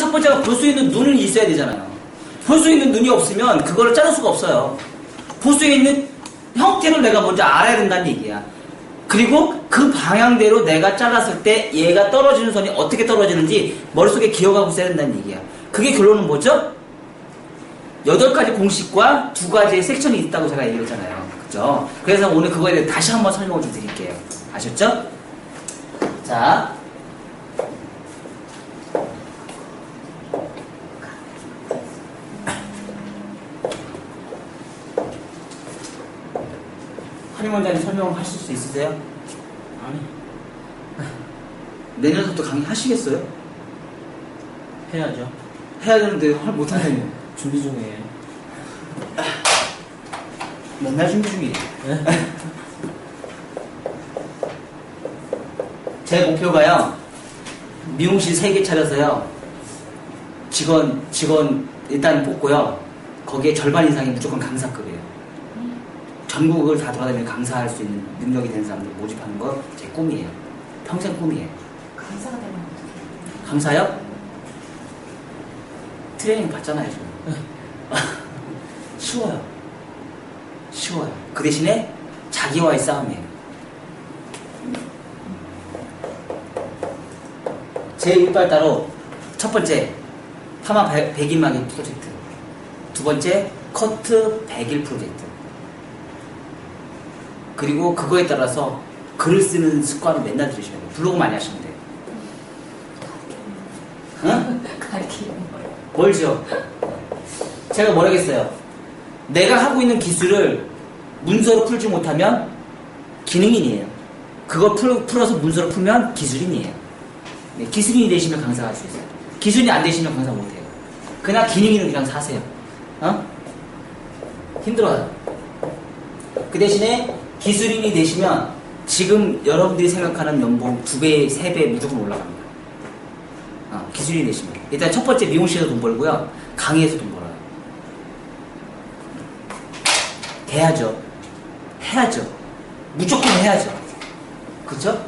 첫 번째가 볼 수 있는 눈은 있어야 되잖아요. 볼 수 있는 눈이 없으면 그거를 자를 수가 없어요. 볼 수 있는 형태를 내가 먼저 알아야 된다는 얘기야. 그리고 그 방향대로 내가 잘랐을 때 얘가 떨어지는 선이 어떻게 떨어지는지 머릿속에 기억하고 있어야 된다는 얘기야. 그게 결론은 뭐죠? 여덟 가지 공식과 두 가지의 섹션이 있다고 제가 얘기했잖아요. 그죠? 그래서 오늘 그거에 대해 다시 한번 설명을 좀 드릴게요. 아셨죠? 자. 한임 원장님 설명 하실 수 있으세요? 아니 내년부터 강의 하시겠어요? 해야죠. 해야 되는데 할 못하네요. 준비 중이에요. 맨날 준비 중이에요. 제 목표가요, 미용실 3개 차려서요, 직원, 직원 일단 뽑고요, 거기에 절반 이상이 무조건 강사급이에요. 전국을 다 돌아다니며 강사할 수 있는 능력이 되는 사람들 모집하는 거 제 꿈이에요. 평생 꿈이에요. 강사가 되면 어떡해. 강사요? 트레이닝 받잖아요, 지금. 쉬워요. 쉬워요. 그 대신에 자기와의 싸움이에요. 제 일발 따로 첫 번째 파마 100일만기 프로젝트 두 번째 커트 100일 프로젝트 그리고 그거에 따라서 글을 쓰는 습관을 맨날 들이셔야 돼요. 블로그 많이 하시면 돼요. 응? 뭘죠? 제가 뭐라겠어요? 내가 하고 있는 기술을 문서로 풀지 못하면 기능인이에요. 그거 풀, 풀어서 문서로 풀면 기술인이에요. 네, 기술인이 되시면 강사가 할수 있어요. 기술인이 안 되시면 강사 못해요. 그냥 기능인은 그냥 사세요. 어? 힘들어요. 그 대신에 기술인이 되시면 지금 여러분들이 생각하는 연봉 두 배, 세 배 무조건 올라갑니다. 어, 기술인이 되시면. 일단 첫 번째 미용실에서 돈 벌고요. 강의에서 돈 벌어요. 돼야죠. 해야죠. 무조건 해야죠. 그쵸?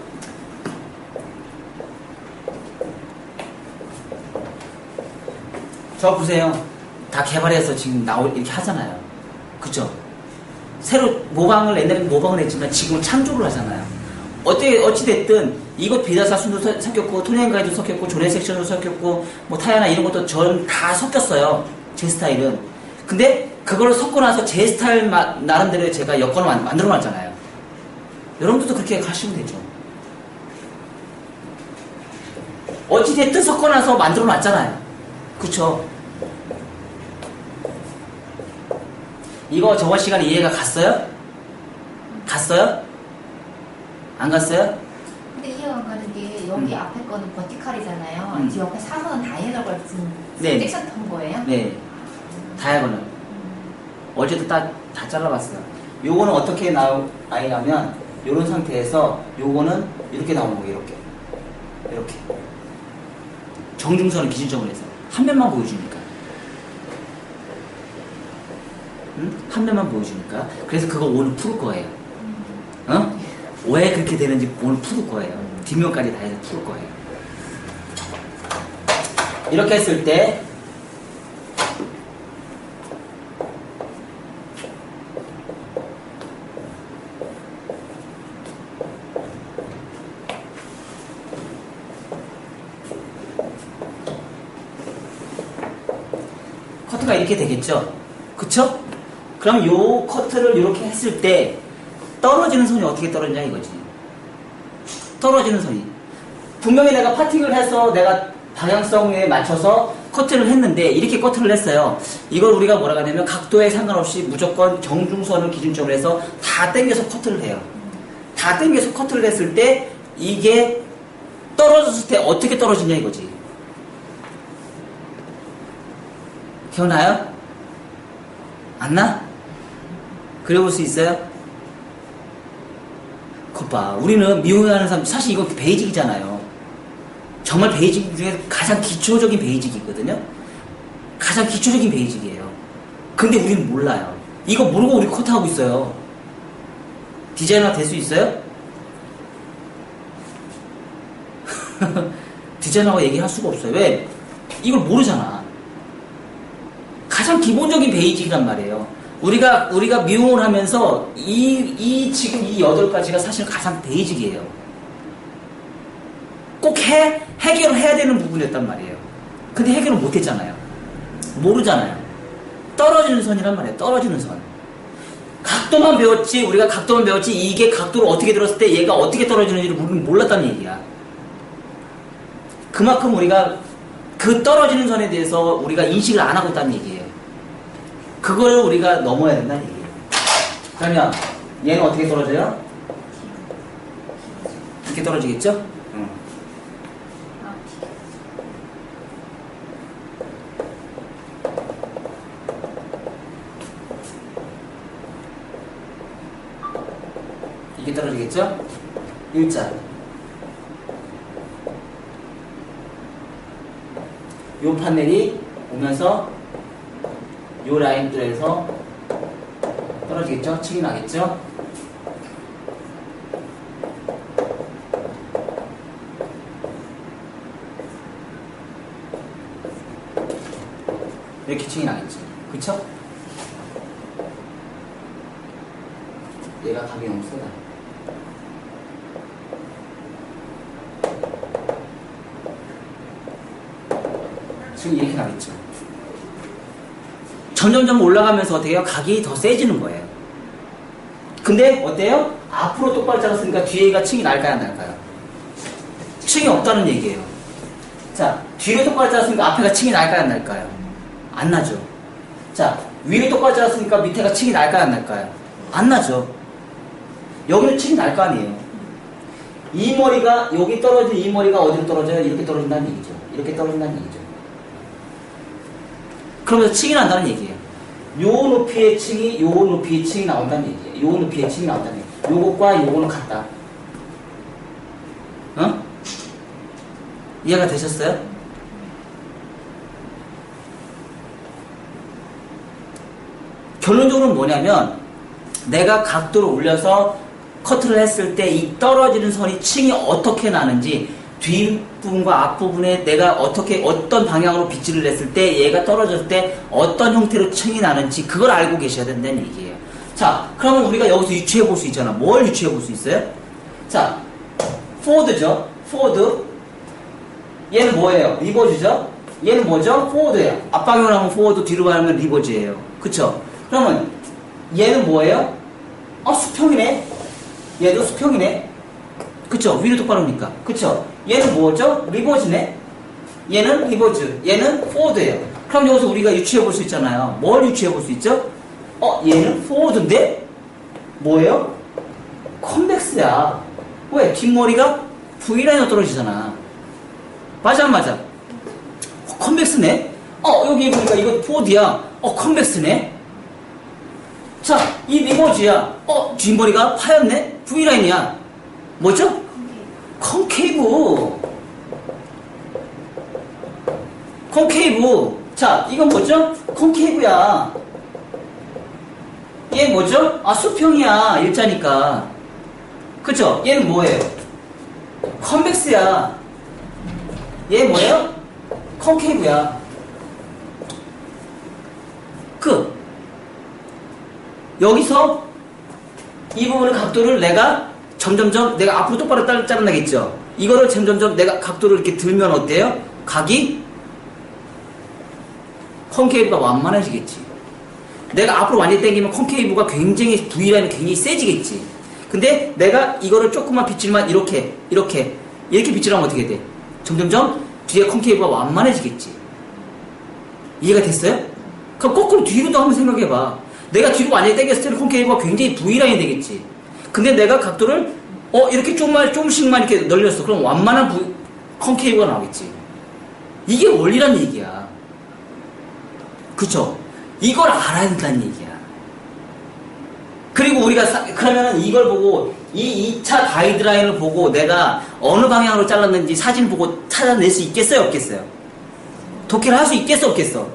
저 보세요. 다 개발해서 지금 나올, 이렇게 하잖아요. 그쵸? 새로 모방을, 옛날에 모방을 했지만 지금은 창조를 하잖아요. 어떻게, 어찌 됐든 이것 비다사순도 서- 섞였고, 토니앤가이도 섞였고, 조네 섹션도 섞였고, 뭐 타야나 이런 것도 전 다 섞였어요. 제 스타일은. 근데 그걸 섞고 나서 제 스타일 마- 나름대로 제가 여건을 만- 만들어 놨잖아요. 여러분들도 그렇게 가시면 되죠. 어찌 됐든 섞고 나서 만들어 놨잖아요. 그쵸? 이거 저번 시간에 이해가 갔어요? 갔어요? 안 갔어요? 근데 이해가 안 가는 게 여기 음. 앞에 거는 버티칼이잖아요. 음. 이 옆에 사선은 다이애널 같은 네. 섹션 턴 거예요? 네. 다이아고는. 음. 어제도 다, 다 잘라봤어요. 요거는 어떻게 나오냐면, 요런 상태에서 요거는 이렇게 나오는 거예요, 이렇게. 이렇게. 정중선을 기준점을 해서. 한 면만 보여주니까. 응? 한 면만 보여주니까. 그래서 그거 오늘 풀을 거예요. 어? 왜 그렇게 되는지 오늘 풀을 거예요. 뒷면까지 다 해서 풀을 거예요. 이렇게 했을 때, 커트가 이렇게 되겠죠? 그쵸? 그럼 요 커트를 이렇게 했을 때 떨어지는 선이 어떻게 떨어지냐 이거지. 떨어지는 선이. 분명히 내가 파팅을 해서 내가 방향성에 맞춰서 커트를 했는데 이렇게 커트를 했어요. 이걸 우리가 뭐라고 하냐면 각도에 상관없이 무조건 정중선을 기준점으로 해서 다 당겨서 커트를 해요. 다 당겨서 커트를 했을 때 이게 떨어졌을 때 어떻게 떨어지냐 이거지. 기억나요? 안 나? 그려볼 수 있어요? 겉 봐. 우리는 미용하는 사람, 사실 이거 베이직이잖아요. 정말 베이직 중에 가장 기초적인 베이직이거든요. 가장 기초적인 베이직이에요. 근데 우리는 몰라요. 이거 모르고 우리 커트하고 있어요. 디자이너가 될수 있어요? 디자이너가 얘기할 수가 없어요. 왜? 이걸 모르잖아. 가장 기본적인 베이직이란 말이에요. 우리가 우리가 미용을 하면서 이, 이 지금 이 여덟 가지가 사실 가장 베이직이에요. 꼭 해, 해결을 해야 되는 부분이었단 말이에요. 근데 해결을 못 했잖아요. 모르잖아요. 떨어지는 선이란 말이에요. 떨어지는 선. 각도만 배웠지, 우리가 각도만 배웠지, 이게 각도를 어떻게 들었을 때 얘가 어떻게 떨어지는지를 우리는 몰랐다는 얘기야. 그만큼 우리가 그 떨어지는 선에 대해서 우리가 인식을 안 하고 있다는 얘기예요. 그걸 우리가 넘어야 얘기예요. 그러면 얘는 어떻게 떨어져요? 이렇게 떨어지겠죠? 응. 아, 이게 떨어지겠죠? 일자. 요 판넬이 오면서 요 라인들에서 떨어지겠죠? 층이 나겠죠? 이렇게 층이 나겠죠? 그쵸? 얘가 감이 너무 세다. 지금 이렇게 나겠죠. 점점점 올라가면서 해요? 각이 더 세지는 거예요. 근데 어때요? 앞으로 똑바로 잘랐으니까 뒤에가 층이 날까요, 안 날까요? 층이 없다는 얘기예요. 자, 뒤로 똑바로 잘랐으니까 앞에가 층이 날까요, 안 날까요? 안 나죠. 자, 위로 똑바로 잘랐으니까 밑에가 층이 날까요, 안 날까요? 안 나죠. 여기는 층이 날 거 아니에요. 이 머리가, 여기 떨어진 이 머리가 어디로 떨어져요? 이렇게 떨어진다는 얘기죠. 이렇게 떨어진다는 얘기죠. 그러면서 층이 난다는 얘기예요. 요 높이의 층이 요 높이의 층이 나온다는 얘기예요. 요 높이의 층이 나온다는 얘기예요. 요것과 요거는 같다. 어? 이해가 되셨어요? 결론적으로는 뭐냐면 내가 각도를 올려서 커트를 했을 때 이 떨어지는 선이 층이 어떻게 나는지 뒷부분과 앞부분에 내가 어떻게 어떤 방향으로 빗질을 냈을 때 얘가 떨어졌을 때 어떤 형태로 층이 나는지 그걸 알고 계셔야 된다는 얘기예요. 자, 그러면 우리가 여기서 유추해 볼 수 있잖아. 뭘 유추해 볼 수 있어요? 자, 포드죠. 포드. 얘는 뭐예요? 리버즈죠? 얘는 뭐죠? 포워드예요. 앞방향으로 하면 포워드, 뒤로 가면 리버즈예요. 그쵸? 그러면 얘는 뭐예요? 어, 수평이네. 얘도 수평이네. 그쵸? 위로 똑바로 오니까. 그쵸? 얘는 뭐죠? 리버즈네. 얘는 리버즈. 얘는 포워드예요. 그럼 여기서 우리가 유추해 볼 수 있잖아요. 뭘 유추해 볼 수 있죠? 어, 얘는 포워드인데? 뭐예요? 컨벡스야. 왜? 뒷머리가 V라인으로 떨어지잖아. 맞아, 안 맞아? 어, 컨벡스네? 어, 여기 보니까 이거 포드야. 어, 컨벡스네? 자, 이 리버즈야. 어, 뒷머리가 파였네? V라인이야. 뭐죠? 콘케이브. 콘케이브. 자, 이건 뭐죠? 콘케이브야. 얘 뭐죠? 아, 수평이야. 일자니까. 그쵸? 얘는 뭐예요? 컨벡스야. 얘 뭐예요? 콘케이브야. 그 여기서 이 부분의 각도를 내가 점점점 내가 앞으로 똑바로 따- 자라나겠죠. 이거를 점점점 내가 각도를 이렇게 들면 어때요? 각이 콘케이브가 완만해지겠지. 내가 앞으로 완전히 당기면 콘케이브가 굉장히 V라인이 굉장히 세지겠지. 근데 내가 이거를 조금만 빗질만 이렇게 이렇게 이렇게 빗질하면 어떻게 돼? 점점점 뒤에 콘케이브가 완만해지겠지. 이해가 됐어요? 그럼 거꾸로 뒤로도 한번 생각해봐. 내가 뒤로 완전히 당겼을 때는 콘케이브가 굉장히 V라인이 되겠지. 근데 내가 각도를 어 이렇게 조금만 조금씩만 이렇게 늘렸어. 그럼 완만한 V, 콘케이브가 나오겠지. 이게 원리란 얘기야. 그쵸? 이걸 알아야 된다는 얘기야. 그리고 우리가 사- 그러면은 이걸 보고 이 2차 가이드라인을 보고 내가 어느 방향으로 잘랐는지 사진 보고 찾아낼 수 있겠어요, 없겠어요? 독해를 할 수 있겠어, 없겠어?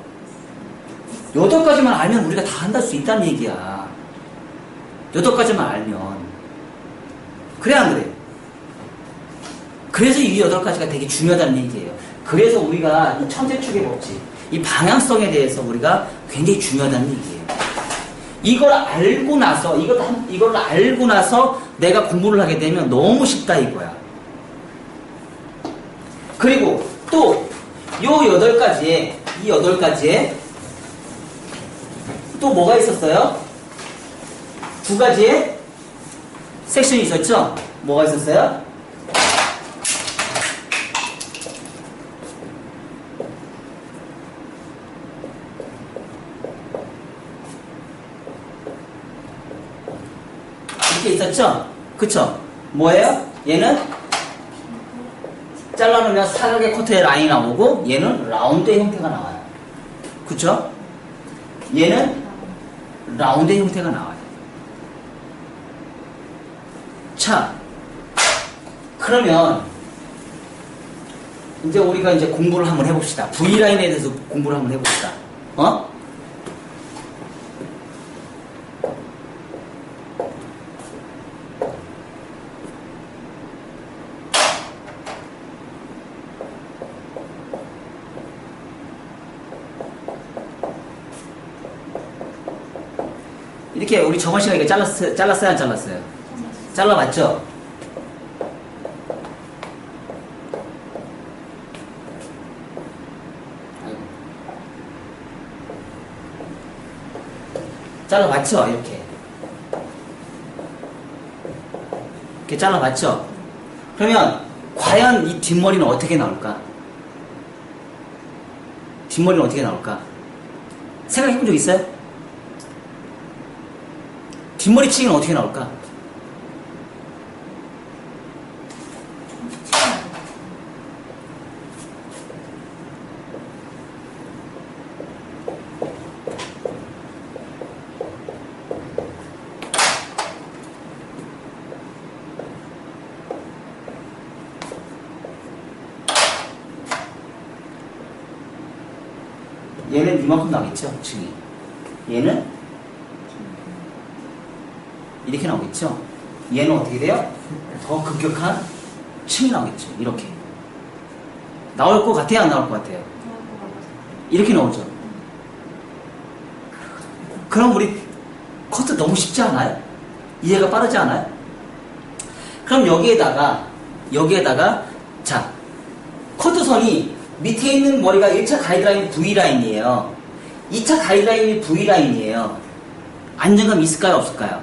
여덟 가지만 알면 우리가 다 한다 수 있다는 얘기야. 여덟 가지만 알면. 그래, 안 그래? 그래서 이 여덟 가지가 되게 중요하다는 얘기예요. 그래서 우리가 이 천재축의 법칙, 이 방향성에 대해서 우리가 굉장히 중요하다는 얘기예요. 이걸 알고 나서, 이걸, 한- 이걸 알고 나서 내가 공부를 하게 되면 너무 쉽다 이거야. 그리고 또, 요 여덟 가지에, 이 여덟 가지에 또 뭐가 있었어요? 두 가지의 섹션이 있었죠? 뭐가 있었어요? 이렇게 있었죠? 그쵸? 뭐예요? 얘는 잘라놓으면 사각의 커트의 라인이 나오고 얘는 라운드의 형태가 나와요. 그쵸? 얘는 라운드의 형태가 나와요. 자, 그러면 이제 우리가 이제 공부를 한번 해봅시다. V라인에 대해서 공부를 한번 해봅시다. 어? 이렇게 우리 저번 시간에 잘랐어요, 잘랐어요, 안 잘랐어요? 잘라봤죠? 잘라봤죠? 이렇게. 이렇게 잘라봤죠? 그러면 과연 이 뒷머리는 어떻게 나올까? 뒷머리는 어떻게 나올까? 생각해 본 적 있어요? 뒷머리 치기는 어떻게 나올까? 얘는 이만큼 나겠죠, 층이. 얘는 이렇게 나오겠죠? 얘는 어떻게 돼요? 더 급격한 층이 나오겠죠, 이렇게. 나올 것 같아요, 안 나올 것 같아요? 이렇게 나오죠. 그럼 우리 커트 너무 쉽지 않아요? 이해가 빠르지 않아요? 그럼 여기에다가 여기에다가 자 커트선이 밑에 있는 머리가 1차 가이드라인 V라인이에요. 2차 가이드라인이 V라인이에요. 안정감 있을까요? 없을까요?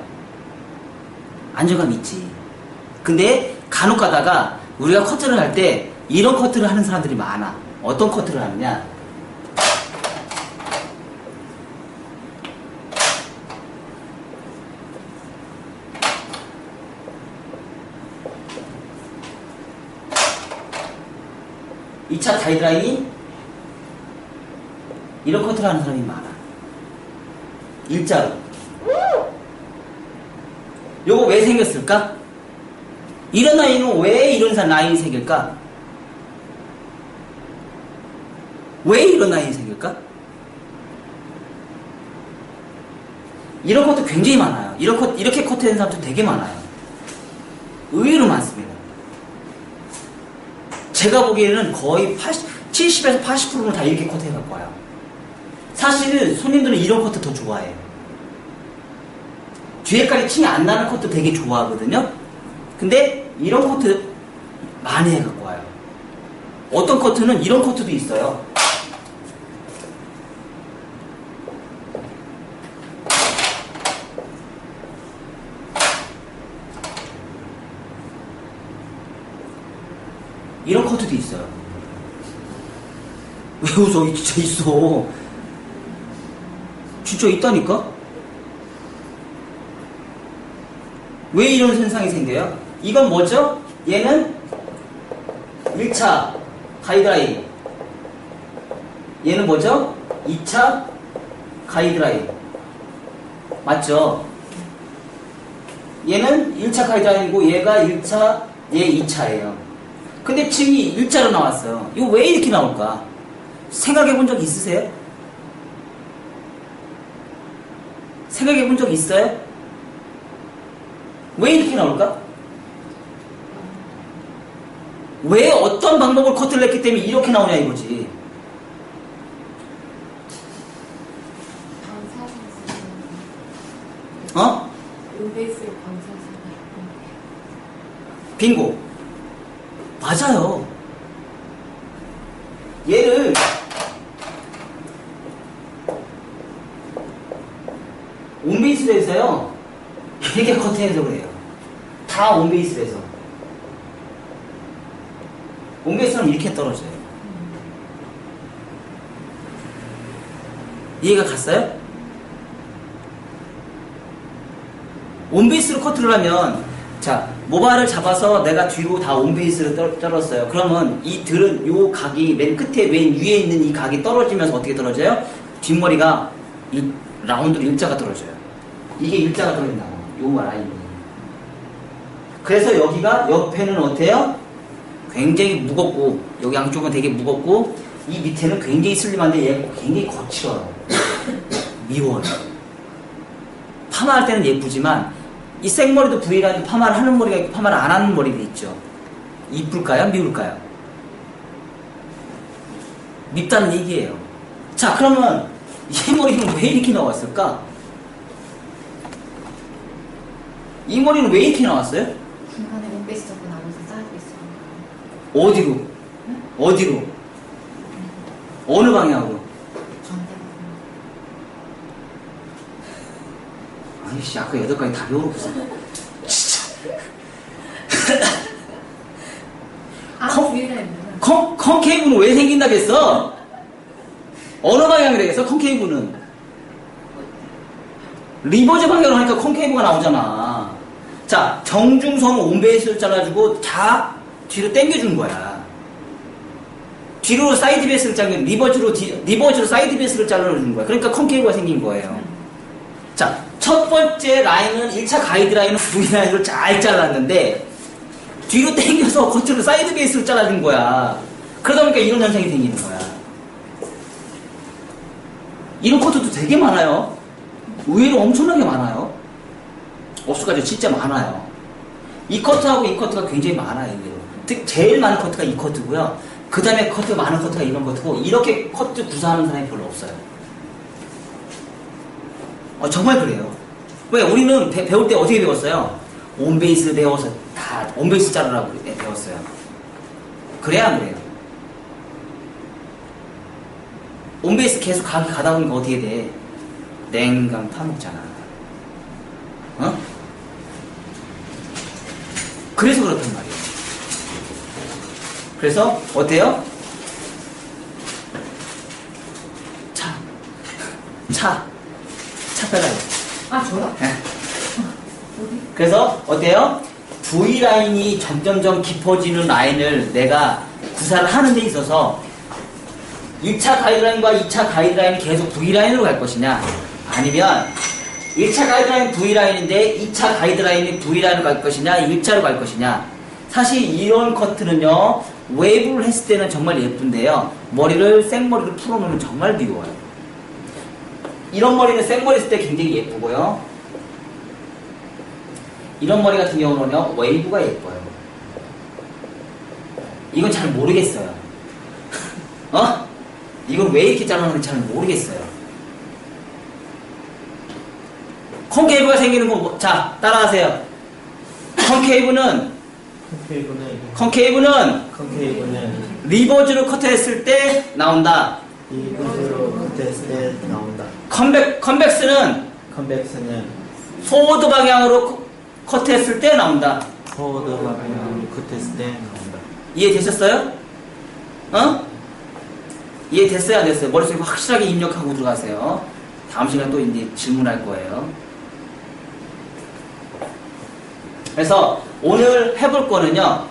안정감 있지. 근데 간혹 가다가 우리가 커트를 할 때 이런 커트를 하는 사람들이 많아. 어떤 커트를 하느냐? 이차 가이드라인이 이런 커트를 하는 사람이 많아. 일자로. 요거 왜 생겼을까? 이런 라인은 왜 이런 사- 라인이 생길까? 왜 이런 라인이 생길까? 이런 것도 굉장히 많아요. 이런 컷, 이렇게 커트된 사람도 되게 많아요. 의외로 많습니다. 제가 보기에는 거의 80, 70에서 80%는 다 이렇게 커트해 갖고 와요. 사실은 손님들은 이런 커트 더 좋아해요. 뒤에까지 층이 안 나는 커트 되게 좋아하거든요. 근데 이런 커트 많이 해 갖고 와요. 어떤 커트는 이런 커트도 있어요. 이런 커트도 있어요. 왜 웃어? 진짜 있어. 진짜 있다니까? 왜 이런 현상이 생겨요? 이건 뭐죠? 얘는 1차 가이드라인. 얘는 뭐죠? 2차 가이드라인. 맞죠? 얘는 1차 가이드라인이고 얘가 1차, 얘 2차예요. 근데 층이 일자로 나왔어요. 이거 왜 이렇게 나올까? 생각해 본 적 있으세요? 생각해 본 적 있어요? 왜 이렇게 나올까? 왜 어떤 방법을 커트를 했기 때문에 이렇게 나오냐 이거지. 어? 빙고. 맞아요. 얘를 온베이스로 해서요. 이렇게 커트해서 그래요. 다 온베이스로 해서. 온베이스는 이렇게 떨어져요. 이해가 갔어요? 온베이스로 커트를 하면 자 모발을 잡아서 내가 뒤로 다 온베이스로 떨- 떨었어요. 그러면 이 들은 요 각이 맨 끝에 맨 위에 있는 이 각이 떨어지면서 어떻게 떨어져요? 뒷머리가 이 라운드로 일자가 떨어져요. 이게 일자가 떨어진다고 요 라인이. 그래서 여기가 옆에는 어때요? 굉장히 무겁고 여기 양쪽은 되게 무겁고 이 밑에는 굉장히 슬림한데 얘 굉장히 거칠어요. 미워요. 파마할 때는 예쁘지만 이 생머리도 V라인도 파마를 하는 머리가 있고 파마를 안 하는 머리가 있죠. 이쁠까요? 미울까요? 밉다는 얘기예요. 자, 그러면 이 머리는 왜 이렇게 나왔을까? 이 머리는 왜 이렇게 나왔어요? 중간에 오베이스 잡고 나머지 쌓여져 있어 어디로? 어디로? 어느 방향으로? 정대가 아이씨, 아까 여덟 가지 다 배워놓고서. 아 컴- V라인은 컨, 컨케이브는 왜 생긴다겠어? 어느 방향이라겠어, 컨케이브는? 리버즈 방향으로 하니까 컨케이브가 나오잖아. 자, 정중성 온베이스를 잘라주고 다 뒤로 당겨준 거야. 뒤로 사이드 베이스를 잘라, 리버즈로, 디- 리버즈로 사이드 베이스를 잘라주는 거야. 그러니까 컨케이브가 생긴 거예요. 자, 첫 번째 라인은 1차 가이드라인은 V라인으로 잘 잘랐는데, 뒤로 당겨서 겉으로 사이드 베이스로 잘라준 거야. 그러다 보니까 이런 현상이 생기는 거야. 이런 커트도 되게 많아요. 의외로 엄청나게 많아요. 없을까요? 진짜 많아요. 이 커트하고 이 커트가 굉장히 많아요. 의외로. 특 제일 많은 커트가 이 커트고요. 그 다음에 커트 많은 커트가 이런 커트고 이렇게 커트 구사하는 사람이 별로 없어요. 어, 정말 그래요. 왜 우리는 배, 배울 때 어떻게 배웠어요? 온베이스 배워서 다 온베이스 자르라고 배- 배웠어요. 그래야 안 그래요? 온베이스 계속 가, 가다 보니까 어떻게 돼? 냉강 타먹잖아. 어? 그래서 그렇단 말이에요. 그래서 어때요? 차, 차, 차 빼라요. 아 저요? 예. 어디? 그래서 어때요? V 라인이 점점점 깊어지는 라인을 내가 구사를 하는 데 있어서 1차 가이드라인과 2차 가이드라인이 계속 V 라인으로 갈 것이냐 아니면 1차 가이드라인 V 라인인데 2차 가이드라인이 V 라인으로 갈 것이냐 1차로 갈 것이냐 사실 이런 커트는요 웨이브를 했을 때는 정말 예쁜데요 머리를 생머리를 풀어놓으면 정말 미워요 이런 머리는 생머리 했을 때 굉장히 예쁘고요 이런 머리 같은 경우는요, 웨이브가 예뻐요. 이건 잘 모르겠어요. 어? 이건 왜 이렇게 잘라는지 잘 모르겠어요. 콘케이브가 생기는 거, 뭐- 자, 따라하세요. 콘케이브는, 컨케이브는 콘케이브는 컨케이브는 리버즈로 커트했을 때 나온다. 이 구조로 커트했을 때 나온다. 컨벡, 컨벡스는 컨벡스는 포워드 방향으로 커- 커트했을 때 나온다. 포워드 방향으로 커트했을 때 나온다. 이해되셨어요? 어? 이해됐어요? 안 됐어요? 머릿속에 확실하게 입력하고 들어가세요. 다음 시간에 또 이제 질문할 거예요. 그래서 오늘 해볼 거는요,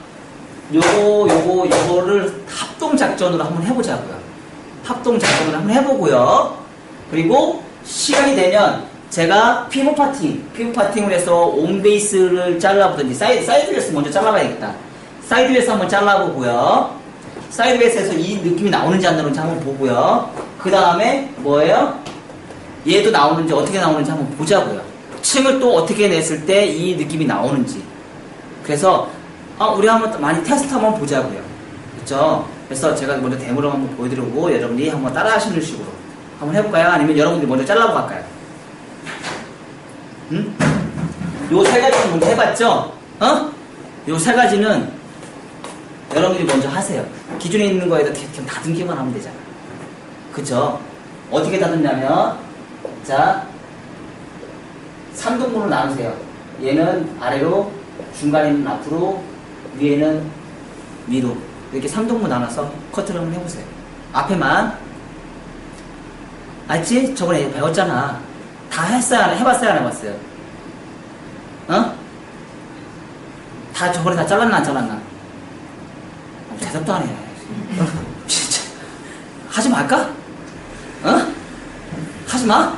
요거, 요거, 요거를 합동작전으로 한번 해보자고요. 합동작전으로 한번 해보고요. 그리고 시간이 되면 제가 피부 파팅, 피부 파팅을 해서 온베이스를 잘라보든지, 사이드, 사이드 베이스 먼저 잘라봐야겠다. 사이드 베이스 한번 잘라보고요. 사이드 베이스에서 이 느낌이 나오는지 안 나오는지 한번 보고요. 그 다음에 뭐예요? 얘도 나오는지 어떻게 나오는지 한번 보자고요. 층을 또 어떻게 냈을 때 이 느낌이 나오는지. 그래서 어, 우리 한번 많이 테스트 한번 보자고요. 그렇죠? 그래서 제가 먼저 데모를 한번 보여드리고 여러분이 한번 따라하시는 식으로 한번 해볼까요? 아니면 여러분들이 먼저 잘라고 갈까요? 응? 요 세 가지 는 먼저 해봤죠? 어? 요 세 가지는 여러분들이 먼저 하세요. 기존에 있는 거에다 그냥 다듬기만 하면 되잖아. 그쵸? 어떻게 다듬냐면, 자, 3등분으로 나누세요. 얘는 아래로, 중간에는 앞으로, 위에는 위로. 이렇게 3등분 나눠서 커트를 한번 해보세요. 앞에만. 알지? 저번에 배웠잖아. 다 했어요? 안 해? 해봤어요? 안 해봤어요? 어? 다 저번에 다 잘랐나 안 잘랐나? 어, 대답도 안 해. 진짜. 하지 말까? 어? 하지 마?